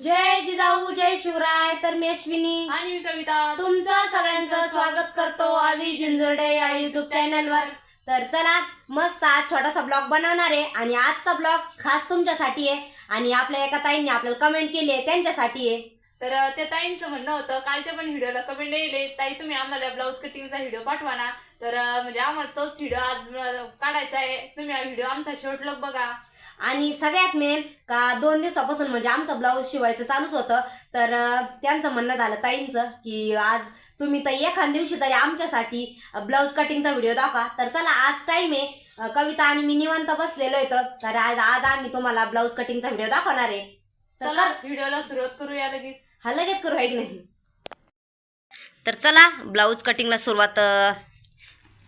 जय जिजाऊ जय शिवराय तर मी अश्विनी. आणि मी कविता. तुमचं सगळ्यांचं स्वागत करतो आम्ही जिंजोडे या युट्यूब चॅनलवर तर चला मस्त आज छोटासा ब्लॉग बनवणार आहे आणि आजचा ब्लॉग खास तुमच्यासाठी आहे आणि आपल्या एका ताईंनी आपल्याला कमेंट केली आहे त्यांच्यासाठी आहे. तर त्या ताईंचं म्हणणं होतं कालच्या पण व्हिडिओला कमेंट येईल ताई तुम्ही आम्हाला ब्लाऊज कटिंगचा व्हिडिओ पाठवा ना. तर म्हणजे आम्हाला तोच व्हिडिओ आज काढायचा आहे. तुम्ही हा व्हिडिओ आमचा शेवट लोक बघा. आणि सगळ्यात मेन का दोन दिवसापासून म्हणजे आमचं ब्लाऊज शिवायचं चालूच होतं. तर त्यांचं म्हणणं झालं ताईंचं की आज तुम्ही तर एखाद दिवशी तरी आमच्यासाठी ब्लाऊज कटिंगचा व्हिडिओ दाखवा. तर चला आज टाइम आहे. कविता आणि मी निवांत बसलेलो येतो तर आज आज आम्ही तुम्हाला ब्लाऊज कटिंगचा व्हिडिओ दाखवणार आहे. तर व्हिडिओला सुरुवात करूया लगेच. हा लगेच करू आहे की नाही. तर चला ब्लाऊज कटिंगला सुरुवात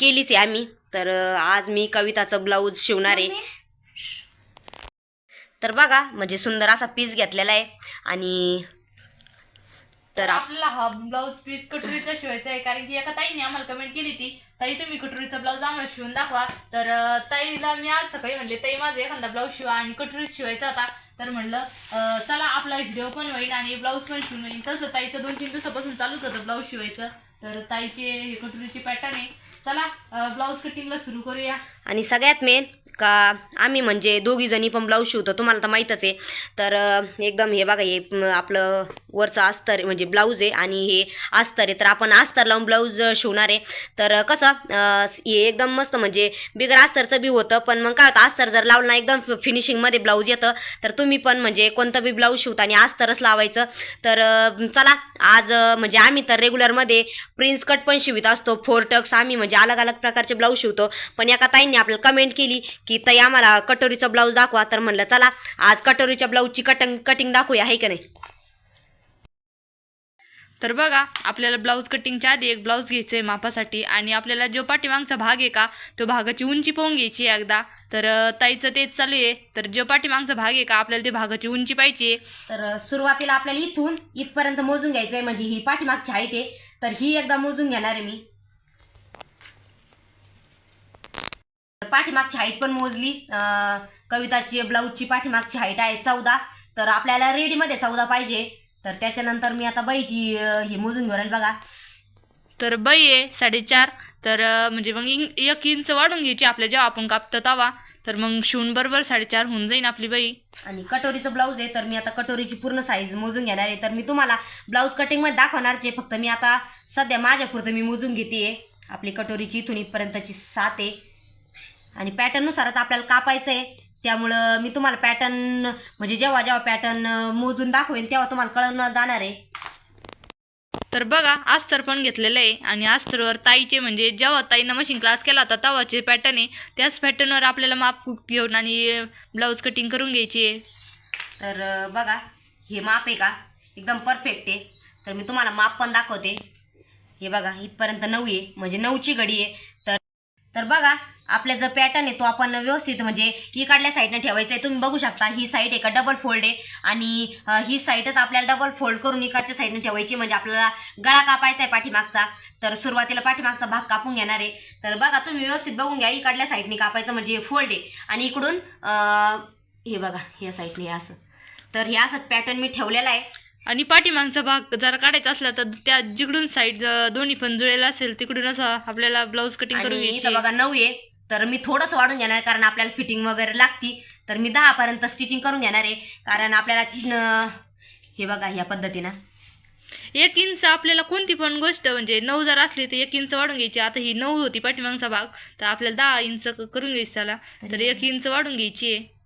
केलीच आहे आम्ही. तर आज मी कविताचं ब्लाऊज शिवणार आहे. तर बघा म्हणजे सुंदर असा पीस घेतलेला आहे. आणि तर आपल्याला हा ब्लाऊज पीस कटोरीचा शिवायचा आहे कारण की एका ताईने आम्हाला कमेंट केली ती ताई तुम्ही कटोरीचा ब्लाऊज आम्हाला शिवून दाखवा. तर ताईला मी आज सकाळी म्हणले ताई माझा एखादा ब्लाऊज शिवा आणि कटोरी शिवायचा होता. तर म्हणलं चला आपला व्हिडिओ पण होईल आणि ब्लाऊज पण शिवून होईल. तसं ताईचं दोन तीन दिवसापासून चालूच होतं ब्लाऊज शिवायचं. तर ताईचे हे कटोरीची पॅटर्न आहे. चला ब्लाऊज कटिंगला सुरू करूया. आणि सगळ्यात मेन का आम्ही म्हणजे दोघीजणी पण ब्लाऊज शिवतो तुम्हाला तर माहीतच आहे. तर एकदम हे बघा हे आपलं वरचं अस्तर म्हणजे ब्लाऊज आहे आणि हे अस्तर आहे. तर आपण अस्तर लावून ब्लाऊज शिवणार आहे. तर कसं हे एकदम मस्त म्हणजे बिगर अस्तरचं बी होतं पण मग काय होतं अस्तर जर लावलं ना एकदम फिनिशिंगमध्ये ब्लाऊज येतं. तर तुम्ही पण म्हणजे कोणतं बी ब्लाऊज शिवता आणि अस्तरच लावायचं. तर चला आज म्हणजे आम्ही तर रेग्युलरमध्ये प्रिन्स कट पण शिवित असतो फोर टक्स आम्ही म्हणजे अलग अलग प्रकारचे ब्लाऊज शिवतो. पण एका ताईंनी आपल्याला कमेंट केली की ताई आम्हाला कटोरीचा ब्लाऊज दाखवा. तर म्हणलं चला आज कटोरीच्या ब्लाऊजची कटिंग कटिंग दाखवूया आहे का नाही? तर बघा आपल्याला ब्लाऊज कटिंगच्या आधी एक ब्लाऊज घ्यायचं आहे मापासाठी आणि आपल्याला जो पाठीमागचा भाग आहे का तो भागाची उंची पाहून घ्यायची आहे एकदा. तर ताईचं तेच चालू आहे. तर जो पाठीमागचा भाग आहे का आपल्याला ते भागाची उंची पाहिजे तर सुरुवातीला आपल्याला इथून इथपर्यंत मोजून घ्यायचं आहे म्हणजे ही पाठीमागची हाईट आहे. तर ही एकदा मोजून घेणार आहे मी. पाठीमागची हाईट पण मोजली. कविताची ब्लाऊजची पाठीमागची हाईट आहे चौदा. तर आपल्याला रेडीमध्ये चौदा पाहिजे. तर त्याच्यानंतर मी आता बाईची हे मोजून घेऊन बघा. तर बाई आहे साडेचार. तर म्हणजे मग इंग एक इंच वाढून घ्यायची आपल्या जेव्हा आपण कापतो तवा तर मग शिवून बरोबर साडेचार होऊन जाईन आपली बाई आणि कटोरीचं ब्लाऊज आहे तर मी आता कटोरीची पूर्ण साईज मोजून घेणार आहे. तर मी तुम्हाला ब्लाऊज कटिंगमध्ये दाखवणारच आहे फक्त मी आता सध्या माझ्यापुरतं मी मोजून घेते आपली कटोरीची इथून इथपर्यंतची सात आहे. आणि पॅटर्ननुसारच आपल्याला कापायचं आहे त्यामुळं मी तुम्हाला पॅटर्न म्हणजे जेव्हा जेव्हा पॅटर्न मोजून दाखवेन तेव्हा तुम्हाला कळून जाणार आहे. तर बघा अस्तर पण घेतलेलं आहे. आणि अस्तरवर ताईचे म्हणजे जेव्हा ताईनं मशीन क्लास केला होता तेव्हाचे पॅटर्न आहे. त्याच पॅटर्नवर आपल्याला माप घेऊन आणि ब्लाऊज कटिंग करून घ्यायची आहे. तर बघा हे माप आहे का? एकदम परफेक्ट आहे. तर मी तुम्हाला माप पण दाखवते. हे बघा इथपर्यंत नऊ आहे. म्हणजे नऊची घडी आहे. तर तर बघा आपला जो पॅटर्न आहे तो आपण व्यवस्थित म्हणजे इकडल्या साईडनं ठेवायचं आहे. तुम्ही बघू शकता ही साईड एका डबल फोल्ड आहे. आणि ही साईडच आपल्याला डबल फोल्ड करून इकडच्या साईडनं ठेवायची म्हणजे आपल्याला गळा कापायचा आहे पाठीमागचा. तर सुरुवातीला पाठीमागचा भाग कापून घेणार आहे. तर बघा तुम्ही व्यवस्थित बघून घ्या इकडल्या साईडने कापायचं म्हणजे फोल्ड आहे. आणि इकडून हे बघा या साईडने असं. तर हे असं पॅटर्न मी ठेवलेला आहे. आणि पाठीमागचा भाग जर काढायचा असला तर त्या जिकडून साईड दोन्ही पण जुळेला असेल तिकडून असं आपल्याला ब्लाऊज कटिंग करून आणि घ्यायची. बघा नऊ आहे. तर मी थोडंसं वाढून घेणार कारण आपल्याला फिटिंग वगैरे लागती. तर मी दहापर्यंत स्टिचिंग करून घेणार आहे कारण आपल्याला न- हे बघा ह्या पद्धतीनं. एक इंच आपल्याला कोणती पण गोष्ट म्हणजे नऊ जर असली तर एक इंच वाढून घ्यायची. आता ही नऊ होती पाठीमागचा भाग तर आपल्याला दहा इंच क- करून घ्यायची त्याला. तर एक इंच वाढून घ्यायची आहे.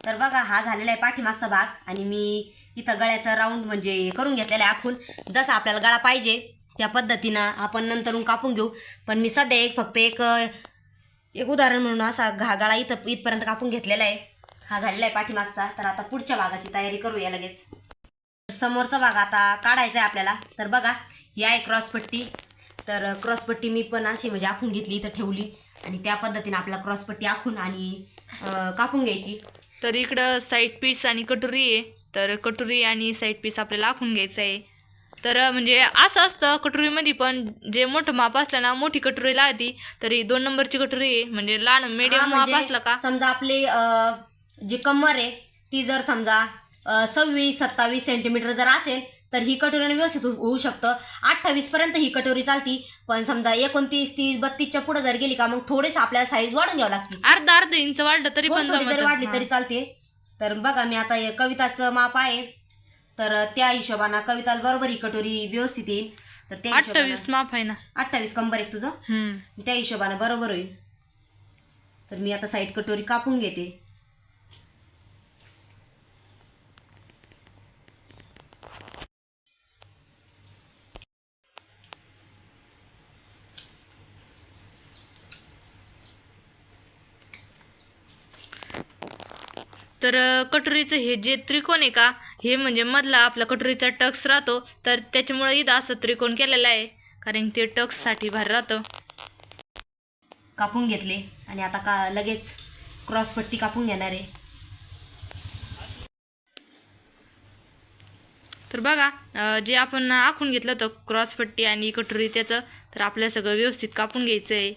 तर बघा हा झालेला आहे पाठीमागचा भाग आणि मी इथं गळ्याचा राऊंड म्हणजे करून घेतलेला आहे आखून. जसा आपल्याला गळा पाहिजे त्या पद्धतीनं आपण नंतरून कापून घेऊ. पण मी सध्या एक फक्त एक एक उदाहरण म्हणून असा घा गळा इथं इथपर्यंत कापून घेतलेला आहे. हा झालेला आहे पाठीमागचा. तर आता पुढच्या भागाची तयारी करूया लगेच. समोरचा भाग आता काढायचा आहे आपल्याला. तर बघा ही आहे क्रॉसपट्टी तर क्रॉसपट्टी मी पण अशी म्हणजे आखून घेतली इथं ठेवली. आणि त्या पद्धतीनं आपल्याला क्रॉसपट्टी आखून आणि कापून घ्यायची. तर इकडं साईड पीस आणि कटोरी आहे. तर कटोरी आणि साईड पीस आपल्याला आखून घ्यायचं आहे. तर म्हणजे असं असतं कटोरीमध्ये पण जे मोठं माप असलं ना मोठी कटोरी लागती तरी दोन नंबरची कटोरी आहे. म्हणजे लहान मीडियम म्हणजे माप असलं का? समजा आपली जी कमर आहे ती जर समजा सव्वीस सत्तावीस सेंटीमीटर जर असेल तर ही कटोरी व्यवस्थित होऊ- शकतं. अठ्ठावीस पर्यंत ही कटोरी चालती. पण समजा एकोणतीस तीस बत्तीसच्या पुढे जर गेली का मग थोडेस आपल्याला साईज वाढून घ्यावं लागते अर्धा अर्धा इंच वाढलं तरी पण जरी वाढली तरी चालते. तर बघा मी आता कविताचं माप आहे. तर त्या हिशोबानं कविताला बरोबर ही कटोरी व्यवस्थित येईल. तर त्या अठ्ठावीस माप आहे ना. अठ्ठावीस कंबर आहे तुझं. त्या हिशोबानं बरोबर होईल. तर मी आता साईड कटोरी कापून घेते. तर कटोरीचं हे जे त्रिकोण आहे का हे म्हणजे मधला आपला कटोरीचा टक्स राहतो. तर त्याच्यामुळे इथं असं त्रिकोण केलेलं आहे. कारण ते टक्ससाठी भारी राहतं. कापून घेतले. आणि आता का लगेच क्रॉसपट्टी कापून घेणार आहे. तर बघा जे आपण आखून घेतलं होतं क्रॉसपट्टी आणि कटोरी त्याचं तर आपल्या सगळं व्यवस्थित कापून घ्यायचं आहे.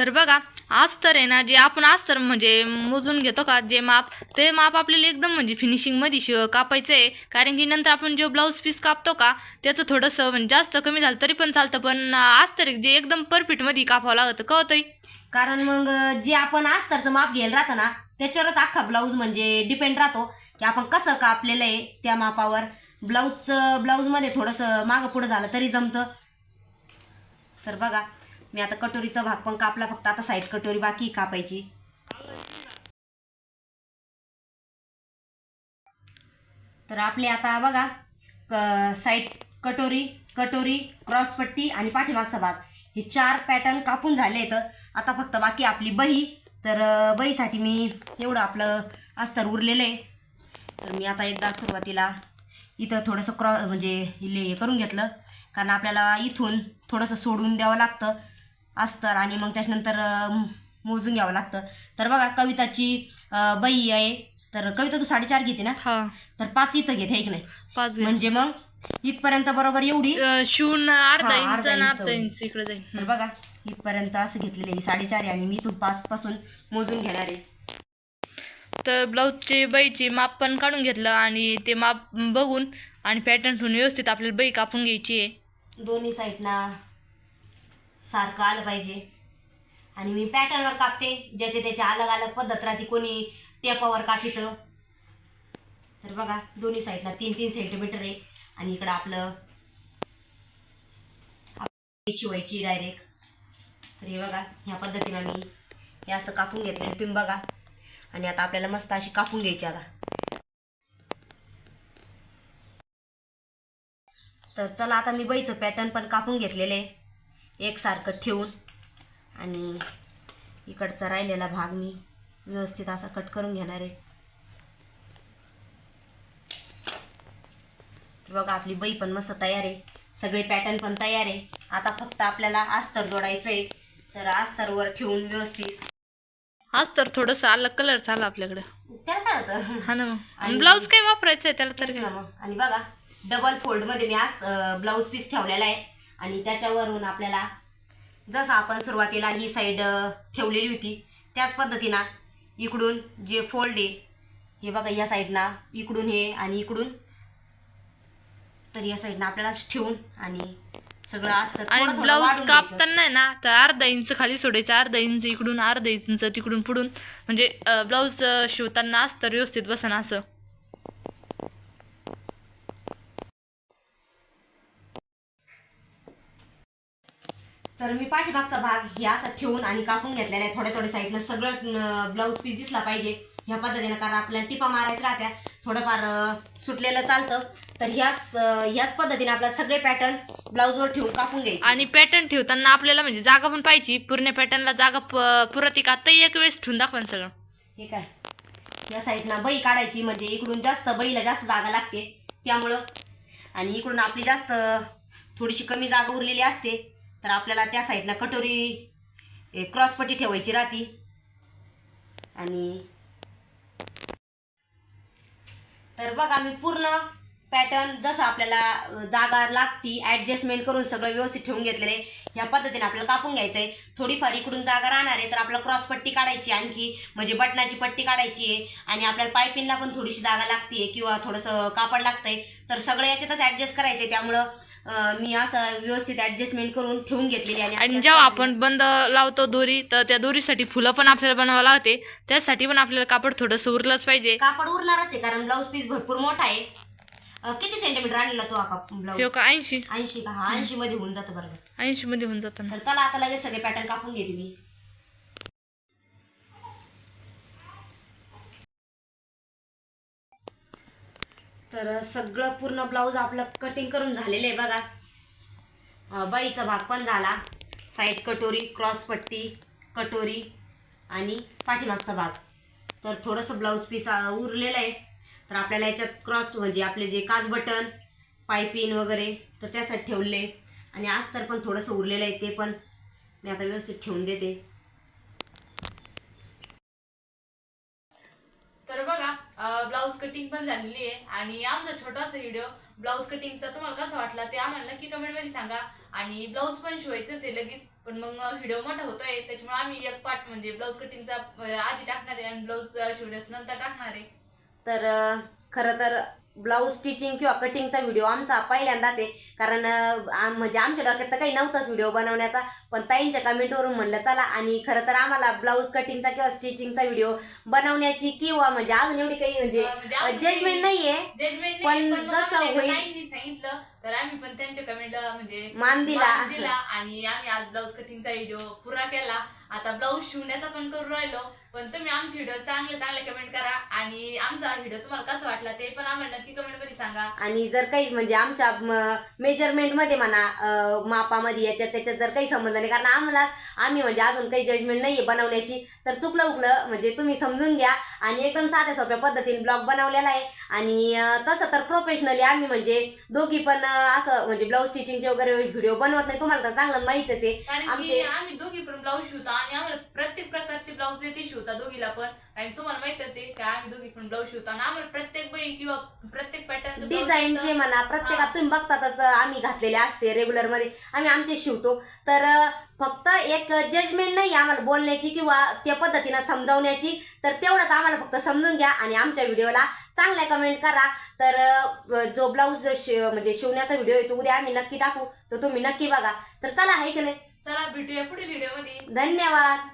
तर बघा अस्तर आहे ना जे आपण अस्तर म्हणजे मोजून घेतो का जे माप ते माप आपल्याला एकदम म्हणजे फिनिशिंगमध्ये शिव कापायचं आहे. कारण की नंतर आपण जो ब्लाऊज पीस कापतो का त्याचं थोडंसं म्हणजे जास्त कमी झालं तरी पण चालतं. पण अस्तर आहे जे एकदम परफेक्टमध्ये कापावं लागतं कळतंय कारण मग जे आपण अस्तरचं माप घ्यायला राहतं ना त्याच्यावरच अख्खा ब्लाऊज म्हणजे डिपेंड राहतो की आपण कसं कापलेलं आहे त्या मापावर. ब्लाऊजचं ब्लाऊजमध्ये थोडंसं मागं पुढं झालं तरी जमतं. तर बघा मी आता कटोरीचा भाग पण कापला फक्त आता साईड कटोरी बाकी कापायची. तर आपले आता बघा क साईड कटोरी कटोरी क्रॉसपट्टी आणि पाठीमागचा भाग. हे चार पॅटर्न कापून झाले तर आता फक्त बाकी आपली बही. तर बहीसाठी मी एवढं आपलं अस्तर उरलेलं आहे. तर मी आता एकदा सुरुवातीला इथं थोडंसं क्रॉ म्हणजे हे करून घेतलं. कारण आपल्याला इथून थोडंसं सोडून द्यावं लागतं. अस्तर आणि मग त्याच्यानंतर मोजून घ्यावं लागतं. तर बघा कविताची बही आहे. तर कविता तू साडेचार घेते ना? हा. तर पाच इथं घेते आहे की नाही? पाच. म्हणजे मग इथपर्यंत बरोबर एवढी? शिवून अर्धा हा, इंच अर्धा आणि इंच अर्धा होईल. इंच इकडे जाईल. तर बघा इथपर्यंत असं घेतलेलं आहे. साडेचार आहे आणि मी इथून पाच पासून मोजून घेणार आहे. तर ब्लाऊजची बाईची माप पण काढून घेतलं आणि ते माप बघून आणि पॅटर्न ठेवून व्यवस्थित आपल्याला बाई कापून घ्यायची आहे. दोन्ही साईडना सारखं आलं पाहिजे. आणि मी पॅटर्नवर कापते ज्याचे त्याचे अलग अलग पद्धत राहते कोणी टेपावर कापितं. तर बघा दोन्ही साईडला तीन तीन सेंटीमीटर आहे. आणि इकडं आपलं शिवायची डायरेक्ट तर हे बघा ह्या पद्धतीनं मी हे असं कापून घेतलेलं तुम्ही बघा. आणि आता आपल्याला मस्त अशी कापून घ्यायची आता. तर चला आता मी बैचं पॅटर्न पण कापून घेतलेले आहे. एकसारखं ठेवून आणि इकडचा राहिलेला भाग मी व्यवस्थित असा कट करून घेणार आहे. तर बघा आपली बाई पण मस्त तयार आहे. सगळे पॅटर्न पण तयार आहे. आता फक्त आपल्याला अस्तर जोडायचं आहे तर अस्तरवर ठेवून व्यवस्थित. आज तर थोडंसं अलग कलरचा आला आपल्याकडे. त्याला काय होतं हा ना. आणि- ब्लाऊज काय वापरायचं आहे त्याला तर तेच काय? ना मग. आणि बघा डबल फोल्डमध्ये मी आज ब्लाऊज पीस ठेवलेला आहे. आणि त्याच्यावरून आपल्याला जसं आपण सुरुवातीला ही साईड ठेवलेली होती त्याच पद्धतीनं इकडून जे फोल्ड आहे हे बघा या साईडना इकडून हे आणि इकडून. तर या साईडनं आपल्याला ठेवून आणि सगळं असतं. आणि ब्लाऊज. कापताना आहे ना? तर अर्धा इंच खाली सोडायचं अर्धा इंच इकडून अर्धा इंच तिकडून पुढून. म्हणजे ब्लाऊज शिवताना असतं व्यवस्थित बसन असं. तर मी पाठीमागचा भाग हे असा ठेवून आणि कापून घेतलेला आहे. थोड्या थोड्या साईडनं सगळं ब्लाऊज पीस दिसला पाहिजे ह्या पद्धतीनं कारण आपल्याला टिपा मारायच्या राहत्या. थोडंफार सुटलेलं चालतं. तर ह्याच ह्याच पद्धतीने आपल्याला सगळे पॅटर्न ब्लाऊजवर ठेवून कापून घ्यायचे. आणि पॅटर्न ठेवताना आपल्याला म्हणजे जागा पण पाहिजे. पूर्ण पॅटर्नला जागा पुरती का आता एक वेळेस ठेवून दाखवा सगळं. हे काय? या साईडनं बई काढायची म्हणजे इकडून जास्त बईला जास्त जागा लागते. त्यामुळं आणि इकडून आपली जास्त थोडीशी कमी जागा उरलेली असते. तर आपल्याला त्या साईडला कटोरी क्रॉसपट्टी ठेवायची राहती. आणि तर बघा मी पूर्ण पॅटर्न जसं आपल्याला जागा लागती ॲडजस्टमेंट करून सगळं व्यवस्थित ठेवून घेतलेलं आहे. ह्या पद्धतीने आपल्याला कापून घ्यायचं आहे थोडीफार इकडून जागा राहणार आहे तर आपल्याला क्रॉस पट्टी काढायची आणखी. म्हणजे बटनाची पट्टी काढायची आहे. आणि आपल्याला पायपिंगला पण थोडीशी जागा लागते किंवा थोडंसं कापड लागतं आहे तर सगळं याच्यातच ॲडजस्ट करायचं आहे त्यामुळं मी असं व्यवस्थित ॲडजस्टमेंट करून ठेवून घेतलेली आहे आणि जेव्हा आपण बंद लावतो दोरी तर त्या दोरीसाठी फुलं पण आपल्याला बनवावं लागते. त्यासाठी पण आपल्याला कापड थोडंसं उरलंच पाहिजे. कापड उरणारच आहे कारण ब्लाऊज पीस भरपूर मोठा आहे. अ, किती सेंटीमीटर आणलेला तो हा ब्लाऊज का ऐंशी? ऐंशी का? हा ऐंशी मध्ये होऊन जातं बरोबर. ऐंशी मध्ये होऊन जातं ना. तर चला आता लगेच सगळे पॅटर्न कापून घेते मी. तर सगळं पूर्ण ब्लाऊज आपलं कटिंग करून झालेलं आहे बघा. बाईचा भाग पण झाला. साईड कटोरी क्रॉस पट्टी कटोरी आणि पाठीमागचा भाग. तर थोडंसं ब्लाऊज पीस उरलेलं आहे. तर आपल्याला याच्यात क्रॉस म्हणजे आपले जे काच बटन पायपिन वगैरे तर त्यासाठी ठेवले. आणि आज तर पण थोडंसं उरलेलं आहे ते पण. मी आता व्यवस्थित ठेवून देते तर बघा ब्लाऊज कटिंग पण झालेली आहे. आणि आमचा छोटासा व्हिडिओ ब्लाऊज कटिंगचा तुम्हाला कसा वाटला ते आम्हाला नक्की कमेंटमध्ये सांगा. आणि ब्लाऊज पण शिवायचंच आहे लगेच पण मग व्हिडिओ मोठा होतोय त्याच्यामुळे आम्ही एक पार्ट म्हणजे ब्लाऊज कटिंगचा आधी टाकणार आहे आणि ब्लाऊज शिवण्यास नंतर टाकणार आहे. तर खरं तर ब्लाऊज स्टिचिंग किंवा कटिंगचा व्हिडिओ आमचा पहिल्यांदाच आहे. कारण आम- म्हणजे आमच्या डोक्यात तर काही नव्हताच व्हिडिओ बनवण्याचा. पण ताईंच्या कमेंटवरून म्हणलं चला आणि खरं तर आम्हाला ब्लाऊज कटिंगचा किंवा स्टिचिंगचा व्हिडिओ बनवण्याची किंवा म्हणजे अजून एवढी काही म्हणजे म्हणजे जजमेंट काही- नाहीये. जजमेंट पण जसं होईल- सांगितलं तर आम्ही पण त्यांच्या कमेंट म्हणजे मान दिला. दिला आणि आम्ही आज ब्लाऊज कटिंगचा व्हिडिओ पुरा केला. आता ब्लाऊज शिवण्याचा पण करू राहिलो. पण तुम्ही आमचे व्हिडिओ चांगले चांगले कमेंट करा. आणि आमचा व्हिडिओ तुम्हाला कसा वाटला ते पण आम्हाला नक्की कमेंटमध्ये सांगा. आणि जर काही म्हणजे आमच्या मेजरमेंटमध्ये म्हणा अं, मापामध्ये याच्यात त्याच्यात जर काही संबंध नाही कारण आम्हाला आम्ही म्हणजे अजून काही जजमेंट नाहीये बनवण्याची तर चुकलं उकलं म्हणजे तुम्ही समजून घ्या. आणि एकदम साध्या सोप्या पद्धतीने ब्लॉग बनवलेला आहे. आणि अं, तसं तर प्रोफेशनली आम्ही म्हणजे दोघी पण अं, असं म्हणजे ब्लाऊज स्टिचिंगचे वगैरे व्हिडिओ बनवत नाही. तुम्हाला तर चांगलं माहितच आहे. कारण की आमचे आम्ही दोघी पण ब्लाऊज शिवतो आणि आम्हाला प्रत्येक प्रकारचे ब्लाऊज ते शिवता. दोघीला पण. आणि तुम्हाला माहितच आहे की आम्ही दोघी पण ब्लाऊज शिवतो आणि आम्हाला प्रत्येक बाई किंवा प्रत्येक पॅटर्नचं डिझाईनचे म्हणा प्रत्येकात तुम्ही बघतातच आम्ही घातलेले असते रेग्युलरमध्ये. आम्ही आमचे शिवतो. तर फक्त एक जजमेंट नाही आम्हाला बोलण्याची किंवा त्या पद्धतीनं समजावण्याची. तर तेवढंच आम्हाला फक्त समजून घ्या आणि आमच्या व्हिडिओला चांगल्या कमेंट करा. तर जो ब्लाऊज म्हणजे शिवण्याचा व्हिडिओ आहे तो उद्या आम्ही नक्की टाकू. तो तुम्ही नक्की बघा. तर चला आहे की नाही? चला भेटूया पुढील व्हिडिओमध्ये. धन्यवाद.